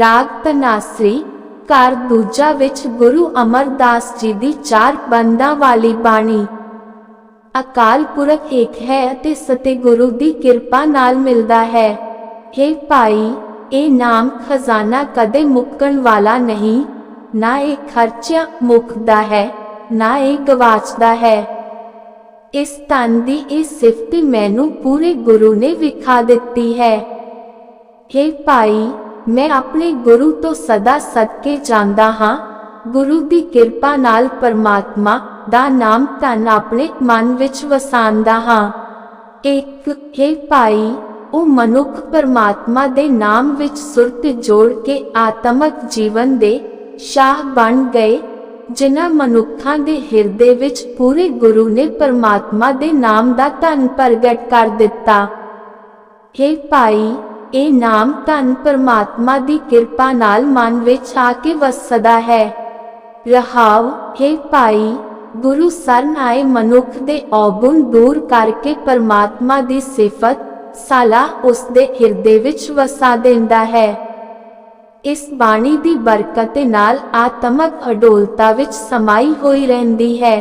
ਰਾਗ ਤਨਾਸਰੀ, ਘਰ ਦੂਜਾ ਵਿੱਚ ਗੁਰੂ ਅਮਰਦਾਸ ਜੀ ਦੀ ਚਾਰ ਬੰਦਾਂ ਵਾਲੀ ਬਾਣੀ। ਅਕਾਲ ਪੁਰਖ ਇੱਕ ਹੈ ਅਤੇ ਸਤਿਗੁਰੂ ਦੀ ਕਿਰਪਾ ਨਾਲ ਮਿਲਦਾ ਹੈ। हे ਭਾਈ, ਇਹ ਨਾਮ ਖਜ਼ਾਨਾ ਕਦੇ ਮੁੱਕਣ ਵਾਲਾ ਨਹੀਂ। ਨਾ ਇਹ ਖਰਚਿਆ ਮੁੱਕਦਾ ਹੈ, ਨਾ ਇਹ ਗਵਾਚਦਾ ਹੈ। ਇਸ ਤਨ ਦੀ ਇਹ ਸਿਫਤ ਮੈਨੂੰ ਪੂਰੇ ਗੁਰੂ ਨੇ ਵਿਖਾ ਦਿੱਤੀ ਹੈ। हे ਭਾਈ ਮੈਂ ਆਪਣੇ ਗੁਰੂ ਤੋਂ ਸਦਾ ਸਦਕੇ ਜਾਂਦਾ ਹਾਂ। ਗੁਰੂ ਦੀ ਕਿਰਪਾ ਨਾਲ ਪਰਮਾਤਮਾ ਦਾ ਨਾਮ ਧਨ ਆਪਣੇ ਮਨ ਵਿੱਚ ਵਸਾਉਂਦਾ ਹਾਂ। ਇੱਕ, ਹੈ ਭਾਈ, ਉਹ ਮਨੁੱਖ ਪਰਮਾਤਮਾ ਦੇ ਨਾਮ ਵਿੱਚ ਸੁਰਤ ਜੋੜ ਕੇ ਆਤਮਕ ਜੀਵਨ ਦੇ ਸ਼ਾਹ ਬਣ ਗਏ, ਜਿਨ੍ਹਾਂ ਮਨੁੱਖਾਂ ਦੇ ਹਿਰਦੇ ਵਿੱਚ ਪੂਰੇ ਗੁਰੂ ਨੇ ਪਰਮਾਤਮਾ ਦੇ ਨਾਮ ਦਾ ਧਨ ਪ੍ਰਗਟ ਕਰ ਦਿੱਤਾ। हे ਭਾਈ ਇਹ ਨਾਮ ਧਨ ਪਰਮਾਤਮਾ ਦੀ ਕਿਰਪਾ ਨਾਲ ਮਨ ਵਿੱਚ ਆ ਕੇ ਵਸਦਾ ਹੈ। ਰਹਾਵ हे ਭਾਈ, ਗੁਰੂ ਸਰਨ ਆਏ ਮਨੁੱਖ ਦੇ ਔਗੁਣ ਦੂਰ ਕਰਕੇ ਪਰਮਾਤਮਾ ਦੀ ਸਿਫਤ, ਸਾਲਾ ਉਸ ਦੇ ਹਿਰਦੇ ਵਿੱਚ ਵਸਾ ਦਿੰਦਾ ਹੈ। ਇਸ ਬਾਣੀ ਦੀ ਬਰਕਤ ਨਾਲ ਆਤਮਕ ਅਡੋਲਤਾ ਵਿੱਚ ਸਮਾਈ ਹੋਈ ਰਹਿੰਦੀ ਹੈ।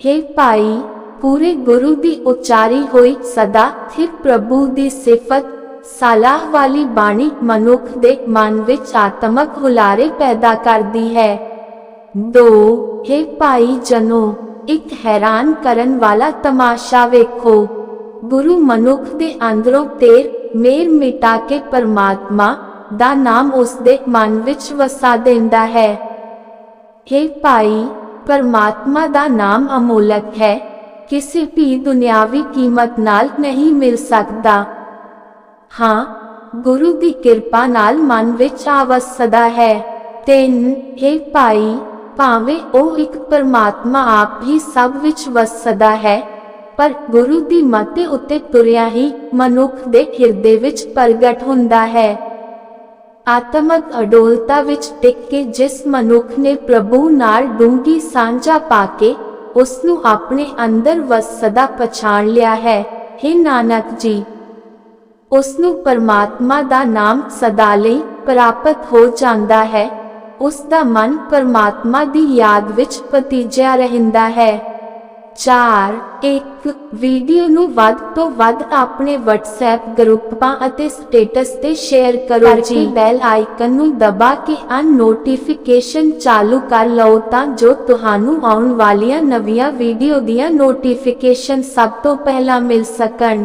हे ਭਾਈ, ਪੂਰੇ ਗੁਰੂ ਦੀ ਉਚਾਰੀ ਹੋਈ ਸਦਾ ਸਥਿਰ ਪ੍ਰਭੂ ਦੀ ਸਿਫਤ ਸਲਾਹ ਵਾਲੀ ਬਾਣੀ ਮਨੁੱਖ ਦੇ ਮਨ ਵਿੱਚ ਆਤਮਕ ਹੁਲਾਰੇ ਪੈਦਾ ਕਰਦੀ ਹੈ। 2 हे ਭਾਈ ਜਨੋ, ਇੱਕ ਹੈਰਾਨ ਕਰਨ ਵਾਲਾ ਤਮਾਸ਼ਾ ਵੇਖੋ। ਗੁਰੂ ਮਨੁੱਖ ਦੇ ਅੰਦਰੋਂ ਤੇਰ ਮੇਰ ਮਿਟਾ ਕੇ ਪਰਮਾਤਮਾ ਦਾ ਨਾਮ ਉਸ ਦੇ ਮਨ ਵਿੱਚ ਵਸਾ ਦਿੰਦਾ ਹੈ। हे ਭਾਈ, ਪਰਮਾਤਮਾ ਦਾ ਨਾਮ ਅਮੋਲਕ ਹੈ। ਕਿਸੇ ਵੀ ਦੁਨਿਆਵੀ ਕੀਮਤ ਨਾਲ ਨਹੀਂ ਮਿਲ ਸਕਦਾ। ਹਾਂ, ਗੁਰੂ ਦੀ ਕਿਰਪਾ ਨਾਲ ਮਨ ਵਿੱਚ ਆਵਸਦਾ ਹੈ। ਤਿੰਨ, ਹੇ ਭਾਈ, ਭਾਵੇਂ ਉਹ ਇੱਕ ਪਰਮਾਤਮਾ ਆਪ ਹੀ ਸਭ ਵਿੱਚ ਵਸਦਾ ਹੈ, ਪਰ ਗੁਰੂ ਦੀ ਮਤੇ ਉੱਤੇ ਤੁਰਿਆ ਹੀ ਮਨੁੱਖ ਦੇ ਹਿਰਦੇ ਵਿੱਚ ਪ੍ਰਗਟ ਹੁੰਦਾ ਹੈ। ਆਤਮਕ ਅਡੋਲਤਾ ਵਿੱਚ ਟਿਕ ਕੇ ਜਿਸ ਮਨੁੱਖ ਨੇ ਪ੍ਰਭੂ ਨਾਲ ਡੂੰਗੀ ਸਾਂਝਾ ਪਾ ਕੇ ਉਸ ਨੂੰ ਆਪਣੇ ਅੰਦਰ ਵਸਦਾ ਪਛਾਣ ਲਿਆ ਹੈ। हे ਨਾਨਕ ਜੀ ਉਸ ਨੂੰ ਪਰਮਾਤਮਾ ਦਾ ਨਾਮ ਸਦਾ ਲਈ ਪ੍ਰਾਪਤ ਹੋ ਜਾਂਦਾ ਹੈ। ਉਸ ਦਾ ਮਨ ਪਰਮਾਤਮਾ ਦੀ ਯਾਦ ਵਿੱਚ ਪਤੀਜਿਆ ਰਹਿੰਦਾ ਹੈ। 4 ਇੱਕ ਵੀਡੀਓ ਨੂੰ ਵੱਧ ਤੋਂ ਵੱਧ ਆਪਣੇ WhatsApp ਗਰੁੱਪਾਂ ਅਤੇ ਸਟੇਟਸ ਤੇ ਸ਼ੇਅਰ ਕਰੋ ਜੀ। ਬੈਲ ਆਈਕਨ ਨੂੰ ਦਬਾ ਕੇ ਅਨ ਨੋਟੀਫਿਕੇਸ਼ਨ ਚਾਲੂ ਕਰ ਲਓ ਤਾਂ ਜੋ ਤੁਹਾਨੂੰ ਆਉਣ ਵਾਲੀਆਂ ਨਵੀਆਂ ਵੀਡੀਓ ਦੀਆਂ ਨੋਟੀਫਿਕੇਸ਼ਨ ਸਭ ਤੋਂ ਪਹਿਲਾਂ ਮਿਲ ਸਕਣ।